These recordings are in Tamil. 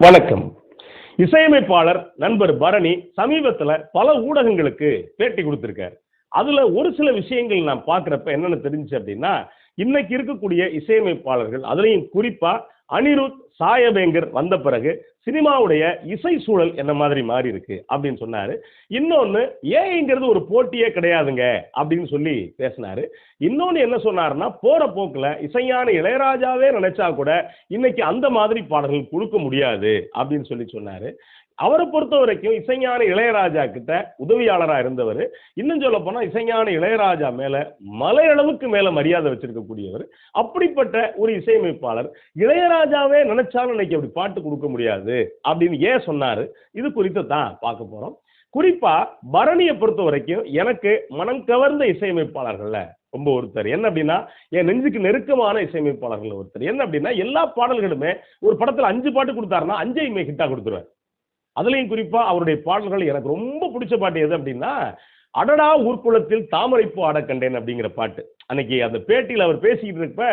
வணக்கம். இசையமைப்பாளர் நண்பர் பரணி சமீபத்துல பல ஊடகங்களுக்கு பேட்டி கொடுத்திருக்காரு. அதுல ஒரு சில விஷயங்கள் நான் பார்க்குறப்ப என்னென்ன தெரிஞ்சுச்சு அப்படின்னா இன்னைக்கு இருக்கக்கூடிய இசையமைப்பாளர்கள் அதுலயும் குறிப்பா அனிருத் சாயபேங்கர் வந்த பிறகு சினிமாவுடைய இசை சூழல் என்ன மாதிரி மாறி இருக்கு அப்படின்னு சொன்னாரு. இன்னொன்னு ஏஐங்கிறது ஒரு போட்டியே கிடையாதுங்க அப்படின்னு சொல்லி பேசினாரு. இன்னொன்னு என்ன சொன்னாருன்னா போற போக்குல இசையான இளையராஜாவே நினைச்சா கூட இன்னைக்கு அந்த மாதிரி பாடல்கள் கொடுக்க முடியாது அப்படின்னு சொல்லி சொன்னாரு. அவரை பொறுத்த வரைக்கும் இசைஞான இளையராஜா கிட்ட உதவியாளராக இருந்தவர். இன்னும் சொல்ல போனால் இசைஞான இளையராஜா மேலே மலையளவுக்கு மேலே மரியாதை வச்சிருக்கக்கூடியவர். அப்படிப்பட்ட ஒரு இசையமைப்பாளர். இளையராஜாவே நினைச்சாலும் இன்னைக்கு அப்படி பாட்டு கொடுக்க முடியாது அப்படின்னு ஏன் சொன்னார்? இது குறித்து தான் பார்க்க போகிறோம் குறிப்பாக பரணியை பொறுத்த வரைக்கும் எனக்கு மனம் கவர்ந்த இசையமைப்பாளர்கள்ல ரொம்ப ஒருத்தர். என்ன அப்படின்னா என் நெஞ்சுக்கு நெருக்கமான இசையமைப்பாளர்கள் ஒருத்தர். என்ன அப்படின்னா எல்லா பாடல்களுமே ஒரு படத்தில் அஞ்சு பாட்டு கொடுத்தாருன்னா அஞ்சையுமே ஹிட்டாக கொடுத்துருவார் அதுலேயும் குறிப்பாக அவருடைய பாடல்கள் எனக்கு ரொம்ப பிடிச்ச பாட்டு எது அப்படின்னா அடடா ஊர்க்குளத்தில் தாமரைப்பூ ஆடக்கண்டேன் அப்படிங்கிற பாட்டு. அன்னைக்கு அந்த பேட்டியில் அவர் பேசிக்கிட்டு இருப்ப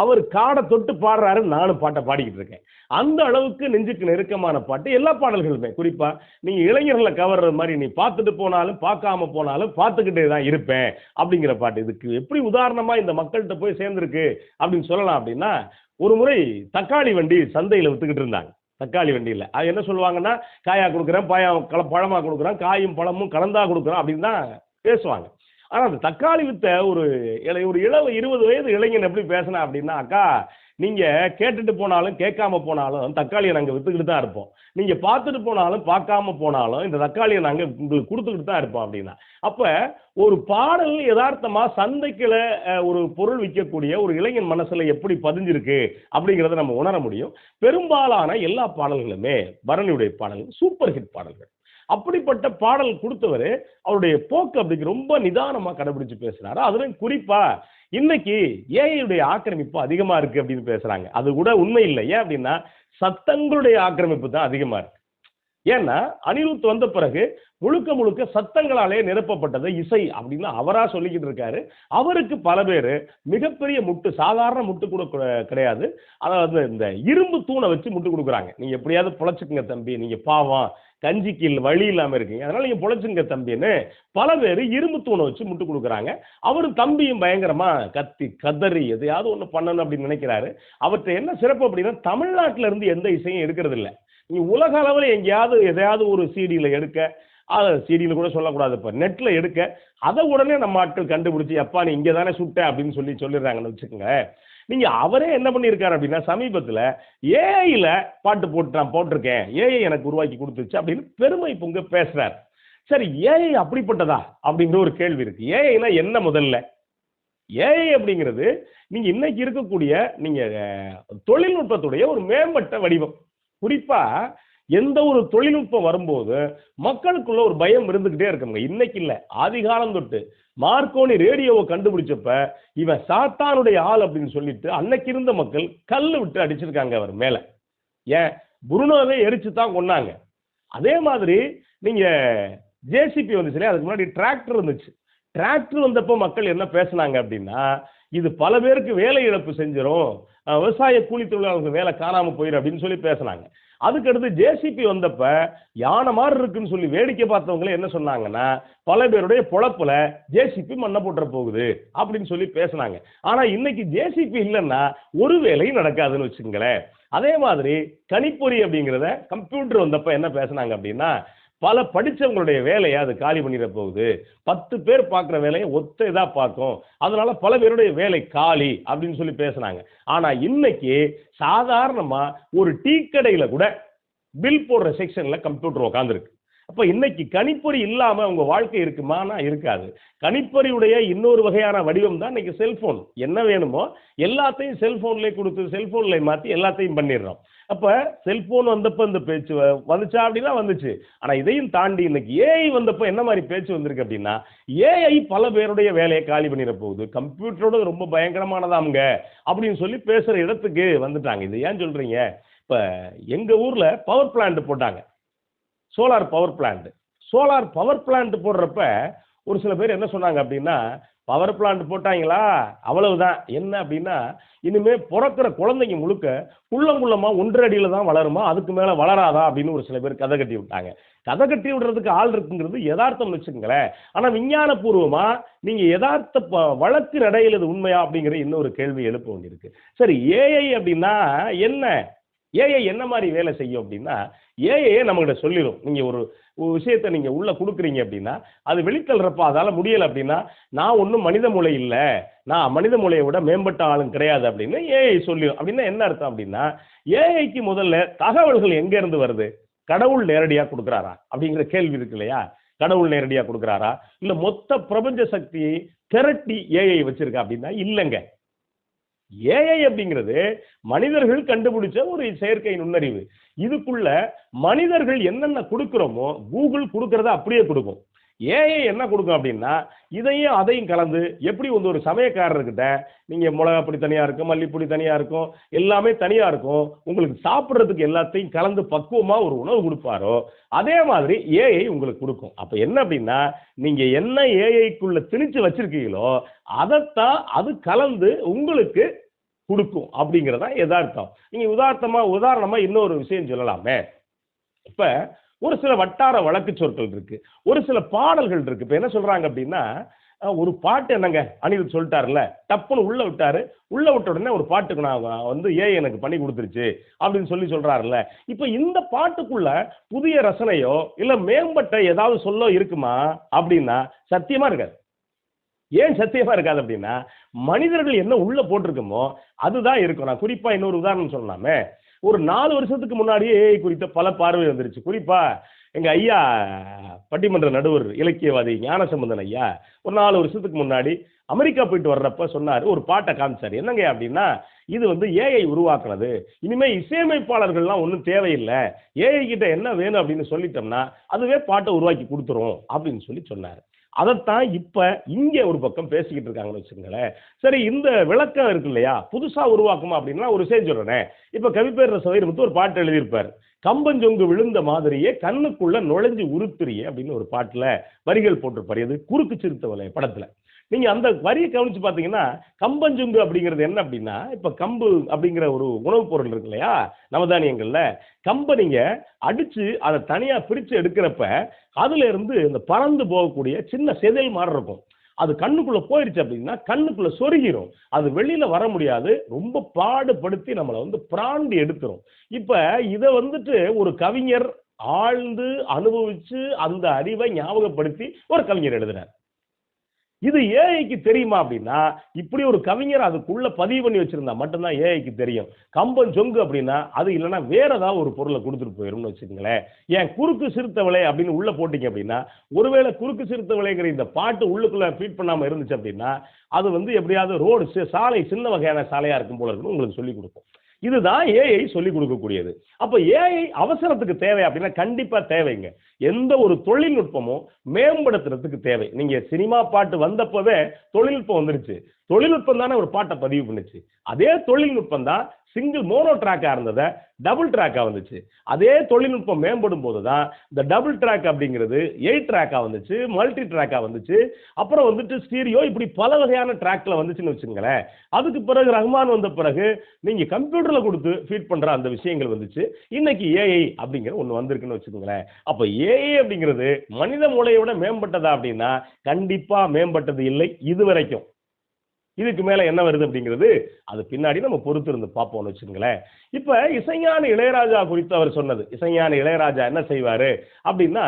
அவர் காடை தொட்டு பாடுறாரு நானும் பாட்டை பாடிக்கிட்டு இருக்கேன். அந்த அளவுக்கு நெஞ்சுக்கு நெருக்கமான பாட்டு. எல்லா பாடல்களுமே குறிப்பாக நீங்கள் இளைஞர்களை கவர்ற மாதிரி நீ பார்த்துட்டு போனாலும் பார்க்காம போனாலும் பார்த்துக்கிட்டே தான் இருப்பேன் அப்படிங்கிற பாட்டு. இதுக்கு எப்படி உதாரணமாக இந்த மக்கள்கிட்ட போய் சேர்ந்துருக்கு அப்படின்னு சொல்லலாம் அப்படின்னா ஒரு முறை தக்காளி வண்டி சந்தையில் விற்றுக்கிட்டு இருந்தாங்க. தக்காளி வண்டியில். அது என்ன சொல்லுவாங்கன்னா காயாக கொடுக்குறேன் பாயா கல பழமாக கொடுக்குறேன் காயும் பழமும் கலந்தா கொடுக்குறோம் அப்படின்னு தான் பேசுவாங்க. ஆனால் அந்த தக்காளி வித்த ஒரு இளை ஒரு இளவு இருபது வயது இளைஞன் எப்படி பேசினா அப்படின்னா அக்கா நீங்கள் கேட்டுட்டு போனாலும் கேட்காம போனாலும் தக்காளியை நாங்கள் விற்றுக்கிட்டு தான் இருப்போம். நீங்கள் பார்த்துட்டு போனாலும் பார்க்காம போனாலும் இந்த தக்காளியை நாங்கள் உங்களுக்கு கொடுத்துக்கிட்டு தான் இருப்போம் அப்படின்னா அப்போ ஒரு பாடல் யதார்த்தமா சந்தைக்குள்ள ஒரு பொருள் விற்கக்கூடிய ஒரு இளைஞன் மனசுல எப்படி பதிஞ்சிருக்கு அப்படிங்கிறத நம்ம உணர முடியும். பெரும்பாலான எல்லா பாடல்களுமே பரணியுடைய பாடல்கள் சூப்பர் ஹிட் பாடல்கள். அப்படிப்பட்ட பாடல் கொடுத்தவர் அவருடைய போக்கு அப்படிக்கு ரொம்ப நிதானமாக கடைபிடிச்சு பேசுறாரு. அதுலயும் குறிப்பா இன்னைக்கு ஏஐயுடைய ஆக்கிரமிப்பு அதிகமா இருக்கு அப்படின்னு பேசுறாங்க. அது கூட உண்மை இல்லை. ஏன் அப்படின்னா சத்தங்களுடைய ஆக்கிரமிப்பு தான் அதிகமா இருக்கு. ஏன்னா அனிருத் வந்த பிறகு முழுக்க முழுக்க சத்தங்களாலே நிரப்பப்பட்டது இசை அப்படின்னு அவரா சொல்லிக்கிட்டு இருக்காரு. அவருக்கு பல பேர் மிகப்பெரிய முட்டு சாதாரண முட்டு கூட கிடையாது. அதாவது இந்த இரும்பு தூணை வச்சு முட்டு கொடுக்குறாங்க. நீங்க எப்படியாவது பொழைச்சுக்குங்க தம்பி. நீங்க பாவம். கஞ்சி கீழ் வழி இல்லாமல் இருக்கீங்க. அதனால நீங்க பொழைச்சுங்க தம்பின்னு பல பேர் இரும்பு தூணை வச்சு முட்டு கொடுக்குறாங்க. அவரும் தம்பியும் பயங்கரமா கத்தி கதறி எதையாவது ஒன்று பண்ணணும் அப்படின்னு நினைக்கிறாரு. அவற்றை என்ன சிறப்பு அப்படின்னா தமிழ்நாட்டுல இருந்து எந்த இசையும் எடுக்கிறது இல்லை. நீ உலக அளவில் எங்கேயாவது எதையாவது ஒரு சிடியில் எடுக்க அதை சிடியில் கூட சொல்லக்கூடாது. இப்போ நெட்டில் எடுக்க அதை உடனே நம்ம ஆட்கள் கண்டுபிடிச்சி அப்பா நீ இங்கே தானே சுட்ட? அப்படின்னு சொல்லி சொல்லிடுறாங்கன்னு வச்சுக்கோங்க. நீங்கள் அவரே என்ன பண்ணியிருக்காரு அப்படின்னா சமீபத்தில் ஏஐயில் பாட்டு போட்டு நான் போட்டிருக்கேன். ஏஐ எனக்கு உருவாக்கி கொடுத்துச்சு அப்படின்னு பெருமை பொங்க பேசுகிறார் சரி ஏஐ அப்படிப்பட்டதா அப்படிங்கிற ஒரு கேள்வி இருக்கு. ஏஐனா என்ன முதல்ல? ஏஐ அப்படிங்கிறது நீங்க இன்னைக்கு இருக்கக்கூடிய நீங்க தொழில்நுட்பத்துடைய ஒரு மேம்பட்ட வடிவம். குறிப்பா எந்த ஒரு தொழில்நுட்பம் வரும்போது மக்களுக்குள்ள ஒரு பயம் இருந்துகிட்டே இருக்குங்க. இன்னைக்கு இல்ல. ஆதிகாலம் தொட்டு மார்க்கோனி ரேடியோவை கண்டுபிடிச்சப்ப இவன் சாத்தானுடைய ஆள் அப்படின்னு சொல்லிட்டு அன்னைக்கு இருந்த மக்கள் கல்லு விட்டு அடிச்சிருக்காங்க அவர் மேல. ஏன்? புருனோவே எரிச்சு தான் கொன்னாங்க. அதே மாதிரி நீங்க ஜேசிபி வந்துச்சு அதுக்கு முன்னாடி டிராக்டர் இருந்துச்சு. டிராக்டர் வந்தப்போ மக்கள் என்ன பேசுனாங்க அப்படின்னா இது பல பேருக்கு வேலை இழப்பு செஞ்சிடும் விவசாய கூலி தொழிலாளர்களுக்கு வேலை காணாம போயிடும் அப்படின்னு சொல்லி பேசுனாங்க. அதுக்கடுத்து ஜேசிபி வந்தப்ப யானை மாதிரி இருக்குன்னு சொல்லி வேடிக்கை பார்த்தவங்களே என்ன சொன்னாங்கன்னா பல பேருடைய பொழப்புல ஜேசிபி மண்ணை போட்டுற போகுது அப்படின்னு சொல்லி பேசுனாங்க. ஆனா இன்னைக்கு ஜேசிபி இல்லைன்னா ஒரு வேலையும் நடக்காதுன்னு வச்சுங்களேன் அதே மாதிரி கணிப்பொறி அப்படிங்கிறத கம்ப்யூட்டர் வந்தப்ப என்ன பேசுனாங்க அப்படின்னா பல படித்தவங்களுடைய வேலையை அது காலி பண்ணிட போகுது. பத்து பேர் பார்க்குற வேலையை ஒத்த இதாக பார்க்கும். அதனால பல பேருடைய வேலை காலி அப்படின்னு சொல்லி பேசுனாங்க. ஆனால் இன்னைக்கு சாதாரணமாக ஒரு டீ கடையில் கூட பில் போடுற செக்ஷனில் கம்ப்யூட்டர் உட்காந்துருக்கு அப்போ இன்னைக்கு கணிப்பொறி இல்லாமல் உங்கள் வாழ்க்கை இருக்குமானா இருக்காது. கணிப்பொறியுடைய இன்னொரு வகையான வடிவம் தான் இன்னைக்கு செல்ஃபோன் என்ன வேணுமோ எல்லாத்தையும் செல்ஃபோன்லேயே கொடுத்து செல்ஃபோனில் மாற்றி எல்லாத்தையும் பண்ணிடுறோம். அப்போ செல்ஃபோன் வந்தப்போ இந்த பேச்சு வ- வந்துச்சா அப்படின்னா வந்துச்சு. ஆனால் இதையும் தாண்டி இன்னைக்கு ஏஐ வந்தப்போ என்ன மாதிரி பேச்சு வந்திருக்கு அப்படின்னா ஏஐ பல பேருடைய வேலையை காலி பண்ணிட போகுது. கம்ப்யூட்டரோட ரொம்ப பயங்கரமானதாமுங்க அப்படின்னு சொல்லி பேசுகிற இடத்துக்கு வந்துட்டாங்க. இது ஏன் சொல்கிறீங்க இப்போ எங்கள் ஊரில் பவர் பிளான்ட் போட்டாங்க. Solar power plant. Solar power plant போடுறப்ப ஒரு சில பேர் என்ன சொன்னாங்க அப்படின்னா பவர் பிளான்ட் போட்டாங்களா? அவ்வளவுதான். என்ன அப்படின்னா இனிமே பிறக்கிற குழந்தைங்க முழுக்க குள்ளங்குள்ளமா ஒன்றரை அடியில் தான் வளருமா? அதுக்கு மேலே வளராதா? அப்படின்னு ஒரு சில பேர் கதை கட்டி விட்டாங்க. கதை கட்டி விடுறதுக்கு ஆள் இருக்குங்கிறது யதார்த்தம் வச்சுக்கோங்களேன் ஆனால் விஞ்ஞானபூர்வமாக நீங்கள் யதார்த்த ப- வழக்கு நடையில் இது உண்மையா அப்படிங்கிற இன்னொரு கேள்வி எழுப்ப வேண்டியிருக்கு. சரி ஏஐ அப்படின்னா என்ன? ஏஐ என்ன மாதிரி வேலை செய்யும் அப்படின்னா ஏஐ நம்மகிட்ட சொல்லிடும் நீங்கள் ஒரு ஒரு விஷயத்தை நீங்கள் உள்ளே கொடுக்குறீங்க அப்படின்னா அது வெளித்தள்ளுறப்ப அதால் முடியலை அப்படின்னா நான் ஒன்றும் மனித மூளை இல்லை. நான் மனித மூளையை விட மேம்பட்ட ஆளும் கிடையாது அப்படின்னு ஏஐ சொல்லிடும் அப்படின்னா என்ன அர்த்தம் அப்படின்னா ஏஐக்கு முதல்ல தகவல்கள் எங்கேருந்து வருது? கடவுள் நேரடியாக கொடுக்குறாரா? அப்படிங்கிற கேள்வி இருக்கு இல்லையா? கடவுள் நேரடியாக கொடுக்குறாரா? இல்லை மொத்த பிரபஞ்ச சக்தியை திரட்டி ஏஐ வச்சிருக்கா அப்படின்னா இல்லைங்க. ஏஐ அப்படிங்கிறது மனிதர்கள் கண்டுபிடிச்ச ஒரு செயற்கை நுண்ணறிவு. இதுக்குள்ள மனிதர்கள் என்னென்ன கொடுக்குறோமோ கூகுள் கொடுக்கறத அப்படியே கொடுக்கும். ஏஐ என்ன கொடுக்கும் அப்படின்னா இதையும் அதையும் கலந்து எப்படி வந்து ஒரு சமயக்காரர்கிட்ட நீங்கள் மிளகா பொடி இருக்கும் மல்லிப்பொடி தனியாக இருக்கும் எல்லாமே தனியாக இருக்கும் உங்களுக்கு சாப்பிட்றதுக்கு எல்லாத்தையும் கலந்து பக்குவமாக ஒரு உணவு கொடுப்பாரோ அதே மாதிரி ஏஐ உங்களுக்கு கொடுக்கும். அப்போ என்ன அப்படின்னா நீங்கள் என்ன ஏஐக்குள்ளே திணிச்சு வச்சுருக்கீங்களோ அதைத்தான் அது கலந்து உங்களுக்கு கொடுக்கும் அப்படிங்கிறதான் எதார்த்தம் நீங்கள் உதார்த்தமாக உதாரணமாக இன்னொரு விஷயம் சொல்லலாமே. இப்போ ஒரு சில வட்டார வழக்கு சொற்கள் இருக்கு. ஒரு சில பாடல்கள் இருக்கு. இப்ப என்ன சொல்றாங்க அப்படின்னா ஒரு பாட்டு என்னங்க? அனில் சொல்லிட்டாருல டப்புன்னு உள்ள விட்டாரு. உள்ள விட்ட உடனே ஒரு பாட்டுக்கு நான் வந்து ஏ எனக்கு பண்ணி கொடுத்துருச்சு அப்படின்னு சொல்லி சொல்றாருல இப்ப இந்த பாட்டுக்குள்ள புதிய ரசனையோ இல்ல மேம்பட்ட ஏதாவது சொல்லோ இருக்குமா அப்படின்னா சத்தியமா இருக்காது. ஏன் சத்தியமா இருக்காது அப்படின்னா மனிதர்கள் என்ன உள்ள போட்டிருக்கோமோ அதுதான் இருக்கும். நான் குறிப்பா இன்னொரு உதாரணம் சொல்லலாமே. ஒரு நாலு வருஷத்துக்கு முன்னாடியே ஏஐ குறித்த பல பார்வை வந்துருச்சு. குறிப்பா எங்க ஐயா பட்டிமன்ற நடுவர் இலக்கியவாதி ஞானசம்பந்தன் ஐயா ஒரு நாலு வருஷத்துக்கு முன்னாடி அமெரிக்கா போயிட்டு வர்றப்ப சொன்னார் ஒரு பாட்டை காமிச்சார். என்னங்க அப்படின்னா இது வந்து ஏஐ உருவாக்குனது. இனிமே இசையமைப்பாளர்கள்லாம் ஒன்றும் தேவையில்லை. ஏஐ கிட்ட என்ன வேணும் அப்படின்னு சொல்லிட்டோம்னா அதுவே பாட்டை உருவாக்கி கொடுத்துரும் அப்படின்னு சொல்லி சொன்னார். அதைத்தான் இப்போ இங்கே ஒரு பக்கம் பேசிக்கிட்டு இருக்காங்கன்னு வச்சுக்கோங்களேன். சரி இந்த விளக்கம் இருக்கு இல்லையா? புதுசாக உருவாக்குமா அப்படின்னா ஒரு விஷயம் சொல்றேன். இப்போ கவிப்பேர் சவையர் வந்து ஒரு பாட்டு எழுதியிருப்பார். கம்பஞ்சொங்கு விழுந்த மாதிரியே கண்ணுக்குள்ளே நுழைஞ்சு உருத்துறியே அப்படின்னு ஒரு பாட்டில் வரிகள் போட்டிருப்பார். அது குறுக்கு சிறுத்தவலை படத்தில். நீங்க அந்த வரியை கவனிச்சு பாத்தீங்கன்னா கம்பஞ்சுங்கு அப்படிங்கிறது என்ன அப்படின்னா இப்ப கம்பு அப்படிங்கிற ஒரு உணவுப் பொருள் இருக்கு இல்லையா? நவதானியங்கள்ல கம்பை நீங்க அடிச்சு அதை தனியா பிரிச்சு எடுக்கிறப்ப அதுல இருந்து இந்த பறந்து போகக்கூடிய சின்ன செதில் மாதிரி இருக்கும். அது கண்ணுக்குள்ள போயிருச்சு அப்படின்னா கண்ணுக்குள்ள சொருகிரும். அது வெளியில வர முடியாது. ரொம்ப பாடுபடுத்தி நம்மளை வந்து பிராண்டி எடுத்துரும். இப்ப இதை வந்துட்டு ஒரு கவிஞர் ஆழ்ந்து அனுபவிச்சு அந்த அறிவை ஞாபகப்படுத்தி ஒரு கவிஞர் எழுதினார் இது ஏஐக்கு தெரியுமா அப்படின்னா இப்படி ஒரு கவிஞர் அதுக்குள்ள பதிவு பண்ணி வச்சிருந்தா மட்டும்தான் ஏஐக்கு தெரியும். கம்பன் சொங்கு அப்படின்னா அது இல்லைன்னா வேற ஏதாவது ஒரு பொருளை கொடுத்துட்டு போயிரும்னு வச்சுக்கோங்களேன். ஏன் குறுக்கு சிறுத்தவளை அப்படின்னு உள்ள போட்டீங்க அப்படின்னா ஒருவேளை குறுக்கு சிறுத்தவளைங்கிற இந்த பாட்டு உள்ளுக்குள்ள ஃபீட் பண்ணாம இருந்துச்சு அப்படின்னா அது வந்து எப்படியாவது ரோடு சாலை சின்ன வகையான சாலையா இருக்கும் போல இருக்குன்னு உங்களுக்கு சொல்லி கொடுக்கும். இதுதான் ஏஐ சொல்லி கொடுக்கக்கூடியது. அப்போ ஏஐ அவசரத்துக்கு தேவை அப்படின்னா கண்டிப்பாக தேவைங்க. எந்த ஒரு தொழில்நுட்பமும் மேம்படுத்துறதுக்கு தேவை. நீங்கள் சினிமா பாட்டு வந்தப்பவே தொழில்நுட்பம் வந்துருச்சு. தொழில்நுட்பம் தானே ஒரு பாட்டை பதிவு பண்ணுச்சு. அதே தொழில்நுட்பம் தான் சிங்கிள் மோனோ ட்ராக்காக இருந்ததை டபுள் ட்ராக்காக வந்துச்சு. அதே தொழில்நுட்பம் மேம்படும் போது தான் இந்த டபுள் ட்ராக் அப்படிங்கிறது எயிட் ட்ராக்காக வந்துச்சு மல்டி ட்ராக்காக வந்துச்சு. அப்புறம் வந்துட்டு ஸ்டீரியோ இப்படி பல வகையான ட்ராக்ல வந்துச்சுன்னு வச்சுங்களேன் அதுக்கு பிறகு ரஹ்மான் வந்த பிறகு நீங்க கம்ப்யூட்டர்ல கொடுத்து ஃபீட் பண்ற அந்த விஷயங்கள் வந்துச்சு. இன்னைக்கு ஏஐ அப்படிங்கிற ஒன்று வந்திருக்குன்னு வச்சுக்கோங்களேன். அப்போ ஏஐ அப்படிங்கிறது மனித மூளையை விட மேம்பட்டதா அப்படின்னா கண்டிப்பா மேம்பட்டது இல்லை இது வரைக்கும் இதுக்கு மேலே என்ன வருது அப்படிங்கிறது அது பின்னாடி நம்ம பொறுத்து இருந்து பார்ப்போம்னு வச்சுங்களேன் இப்போ இசைஞான இளையராஜா குறித்து அவர் சொன்னது. இசைஞான இளையராஜா என்ன செய்வார் அப்படின்னா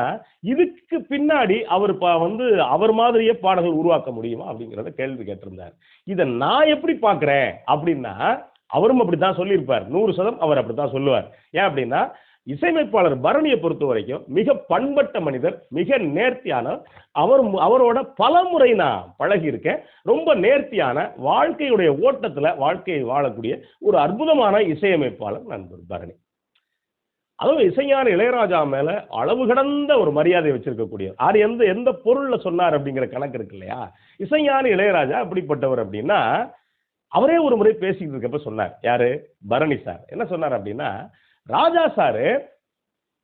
இதுக்கு பின்னாடி அவர் பா வந்து அவர் மாதிரியே பாடல்கள் உருவாக்க முடியுமா அப்படிங்கிறத கேள்வி கேட்டிருந்தார். இதை நான் எப்படி பார்க்குறேன் அப்படின்னா அவரும் அப்படி தான் சொல்லியிருப்பார். நூறு சதம் அவர் அப்படித்தான் சொல்லுவார். ஏன் அப்படின்னா இசையமைப்பாளர் பரணியை பொறுத்த வரைக்கும் மிக பண்பட்ட மனிதர் மிக நேர்த்தியான அவர் அவரோட பல முறை நான் பழகியிருக்கேன். ரொம்ப நேர்த்தியான வாழ்க்கையுடைய ஓட்டத்துல வாழ்க்கையை வாழக்கூடிய ஒரு அற்புதமான இசையமைப்பாளர் நண்பர் பரணி. அதுவும் இசைஞான இளையராஜா மேல அளவு கடந்த ஒரு மரியாதை வச்சிருக்கக்கூடிய ஆர் எந்த எந்த பொருள்ல சொன்னார் அப்படிங்கிற கணக்கு இருக்கு இல்லையா? இசைஞான இளையராஜா அப்படிப்பட்டவர் அப்படின்னா அவரே ஒரு முறை பேசிக்கிட்டு இருக்கப்ப சொன்னார். யாரு? பரணி சார். என்ன சொன்னார் அப்படின்னா ராஜா சாரு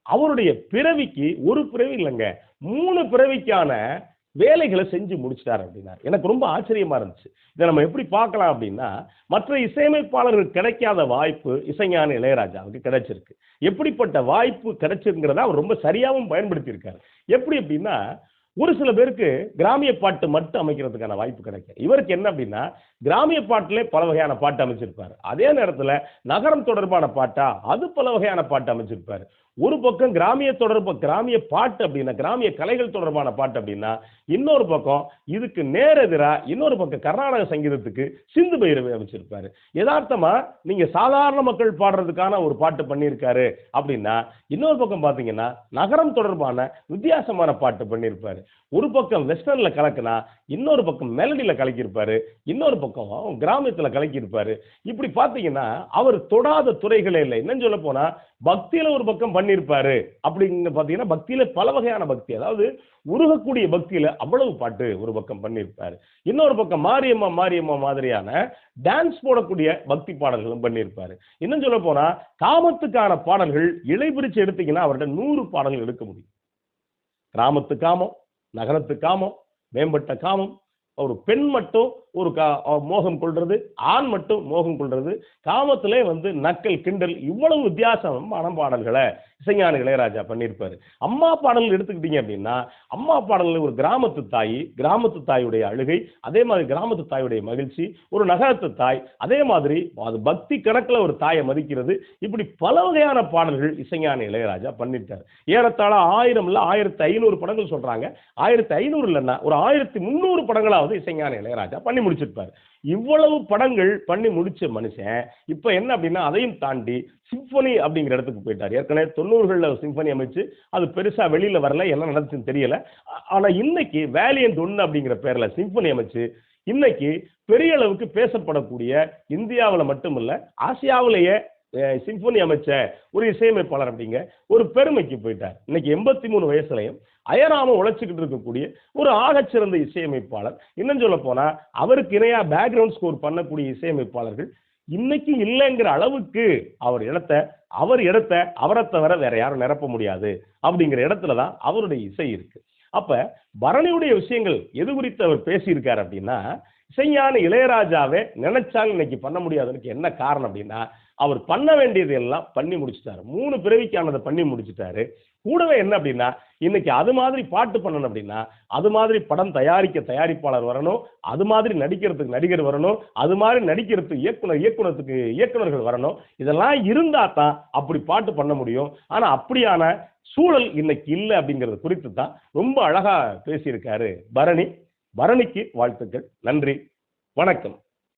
அவருடைய பிறவிக்கு ஒரு பிறவி இல்லைங்க. மூணு பிறவிக்கான வேலைகளை செஞ்சு முடிச்சிட்டார் அப்படின்னா எனக்கு ரொம்ப ஆச்சரியமா இருந்துச்சு. இதை நம்ம எப்படி பார்க்கலாம் அப்படின்னா மற்ற இசையமைப்பாளர்கள் கிடைக்காத வாய்ப்பு இசைஞான இளையராஜாவுக்கு கிடைச்சிருக்கு. எப்படிப்பட்ட வாய்ப்பு கிடைச்சிருங்கிறத அவர் ரொம்ப சரியாகவும் பயன்படுத்தியிருக்காரு. எப்படி அப்படின்னா ஒரு சில பேருக்கு கிராமிய பாட்டு மட்டும் அமைக்கிறதுக்கான வாய்ப்பு கிடைக்கும். இவருக்கு என்ன அப்படின்னா கிராமிய பாட்டிலே பல வகையான பாட்டு அமைச்சிருப்பார். அதே நேரத்தில் நகரம் தொடர்பான பாட்டா அது பல வகையான பாட்டு அமைச்சிருப்பார். ஒரு பக்கம் கிராமிய தொடர்பு கிராமிய பாட்டு அப்படின்னா கிராமிய கலைகள் தொடர்பான பாட்டு அப்படின்னா இன்னொரு பக்கம் இதுக்கு நேரெதிராக இன்னொரு பக்கம் கர்நாடக சங்கீதத்துக்கு சிந்து பைரவி அமைச்சிருப்பாரு. யதார்த்தமா நீங்க சாதாரண மக்கள் பாடுறதுக்கான ஒரு பாட்டு பண்ணியிருக்காரு அப்படின்னா இன்னொரு பக்கம் பாத்தீங்கன்னா நகரம் தொடர்பான வித்தியாசமான பாட்டு பண்ணியிருப்பாரு. ஒரு பக்கம் வெஸ்டர்ன்ல கலக்குனா இன்னொரு பக்கம் மெலடியில கலக்கியிருப்பாரு. இன்னொரு பக்கம் கிராமத்துல கலக்கியிருப்பாரு. இப்படி பாத்தீங்கன்னா அவர் தொடாத துறைகளே இல்லை. என்னன்னு சொல்ல போனா பக்தியில ஒரு பக்கம் பண்ணியிருப்பாரு அப்படின்னு பாத்தீங்கன்னா பக்தியில பல வகையான பக்தி. அதாவது உருகக்கூடிய பக்தியில அவ்வளவு பாட்டு ஒரு பக்கம் பண்ணியிருப்பாரு இன்னொரு பக்கம் மாரியம்மா மாரியம்மா மாதிரியான டான்ஸ் போடக்கூடிய பக்தி பாடல்களும் பண்ணியிருப்பாரு இன்னும் சொல்ல போனா காமத்துக்கான பாடல்கள் இலை பிரிச்சு எடுத்தீங்கன்னா அவர்கிட்ட நூறு பாடல்கள் எடுக்க முடியும். கிராமத்து காமம் நகரத்து காமம் மேம்பட்ட காமம் ஒரு பெண் மட்டும் ஒரு கா மோகம் கொள்றது ஆண் மட்டும் மோகம் கொள்றது காமத்திலே வந்து நக்கல் கிண்டல் இவ்வளவு வித்தியாசம் பாடல்களை இசைஞான இளையராஜா பண்ணியிருப்பாரு. அம்மா பாடல் எடுத்துக்கிட்டீங்க அப்படின்னா அம்மா பாடல்கள் ஒரு கிராமத்து தாய் கிராமத்து தாயுடைய அழுகை அதே மாதிரி கிராமத்து தாயுடைய மகிழ்ச்சி ஒரு நகரத்து தாய் அதே மாதிரி அது பக்தி கணக்கில் ஒரு தாயை மதிக்கிறது இப்படி பல வகையான பாடல்கள் இசைஞான இளையராஜா பண்ணிட்டார் ஏறத்தாழ ஆயிரம் ஆயிரத்தி ஐநூறு படங்கள் சொல்றாங்க. ஆயிரத்தி ஐநூறு இல்லைன்னா ஒரு ஆயிரத்தி முந்நூறு படங்களாவது இசைஞான இளையராஜா பண்ணி முடிச்சிருப்பார். இவ்வளவு படங்கள் பண்ணி முடிச்ச மனுஷன் இப்ப என்ன அப்படின்னா அதையும் தாண்டி சிம்பனி அப்படிங்கிற இடத்துக்கு போயிட்டார். ஏற்கனவே தொண்ணூறுகளில் சிம்பனி அமைச்சு அது பெருசா வெளியில வரல என்ன நடந்துச்சுன்னு தெரியல. ஆனால் ஆனா இன்னைக்கு வேலியன்ட் ஒன்று அப்படிங்கிற பேர்ல சிம்பனி அமைச்சு இன்னைக்கு பெரிய அளவுக்கு பேசப்படக்கூடிய இந்தியாவில் மட்டுமல்ல ஆசியாவிலேயே சிம்பனி அமைச்ச ஒரு இசையமைப்பாளர் அப்படிங்க ஒரு பெருமைக்கு போயிட்டார். இன்னைக்கு எண்பத்தி மூணு வயசுலையும் அயராம உழைச்சிக்கிட்டு இருக்கக்கூடிய ஒரு ஆகச்சிறந்த இசையமைப்பாளர். இன்னும் சொல்ல போனால் அவருக்கு இணையாக பேக்ரவுண்ட் ஸ்கோர் பண்ணக்கூடிய இசையமைப்பாளர்கள் இன்னைக்கு இல்லைங்கிற அளவுக்கு அவர் இடத்த அவர் இடத்த அவரை தவிர வேற யாரும் நிரப்ப முடியாது அப்படிங்கிற இடத்துல தான் அவருடைய இசை இருக்கு. அப்ப பரணியுடைய விஷயங்கள் எது குறித்து அவர் பேசியிருக்கார் அப்படின்னா செய்யான இளையராஜாவே நினைச்சாலும் இன்னைக்கு பண்ண முடியாததுக்கு என்ன காரணம் அப்படின்னா அவர் பண்ண வேண்டியது எல்லாம் பண்ணி முடிச்சிட்டாரு. மூணு பிறவிக்கானதை பண்ணி முடிச்சிட்டாரு. கூடவே என்ன அப்படின்னா இன்னைக்கு அது மாதிரி பாட்டு பண்ணணும் அப்படின்னா அது மாதிரி படம் தயாரிக்க தயாரிப்பாளர் வரணும் அது மாதிரி நடிக்கிறதுக்கு நடிகர் வரணும் அது மாதிரி நடிக்கிறதுக்கு இயக்குனர் இயக்குனத்துக்கு இயக்குனர்கள் வரணும். இதெல்லாம் இருந்தா தான் அப்படி பாட்டு பண்ண முடியும். ஆனால் அப்படியான சூழல் இன்னைக்கு இல்லை அப்படிங்கிறது குறித்து தான் ரொம்ப அழகா பேசியிருக்காரு பரணி. பரணிக்கு வாழ்த்துக்கள். நன்றி. வணக்கம்.